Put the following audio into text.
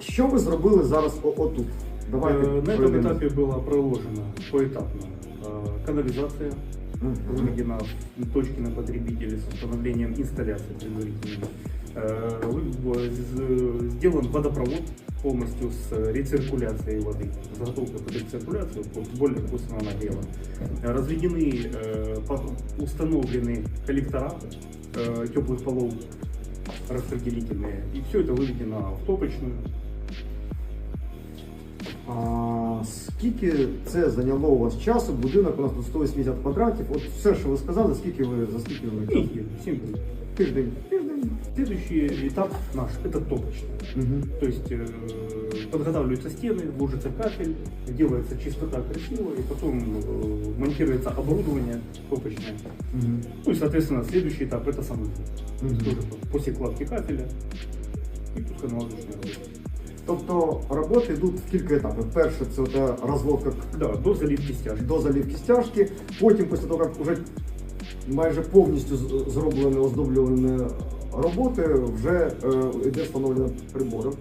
Що ви зробили зараз о- отут? Давайте Э, На этом пройдемо. этапе было проложено поэтапно э, канализация, Мгм. выведена в точки на потребителей с установлением инсталляции предварительной. Э, вы- в- з- Сделан водопровод полностью с рециркуляцией воды, заготовкой под рециркуляцию, под более вкусного нагрева. Э, Разведены, э, по- установлены коллектора э, теплых полов распределительные, и все это выведено в топочную. А, скільки це зайняло у вас часу? Будинок у нас тут 180 квадратів. От все, що ви сказали, скільки ви за скільки ви часу? Неделю, 7 дней. Тиждень. Тиждень. Следующий этап наш – это топочная. Угу. То есть э, подготавливаются стены, ложится кафель, делается чистота красиво, и потом э, монтируется оборудование топочное. Угу. Ну и, соответственно, следующий этап – это самый труд. Мгм. Тоже после кладки кафеля и пусконаладочная работа. Тобто роботи йдуть в кілька етапів. Перше це розводка Да, до залівки стяжки. до залівки стяжки. Потім, після того, як вже майже повністю зроблені оздоблювані роботи, вже е, йде встановлення приборів.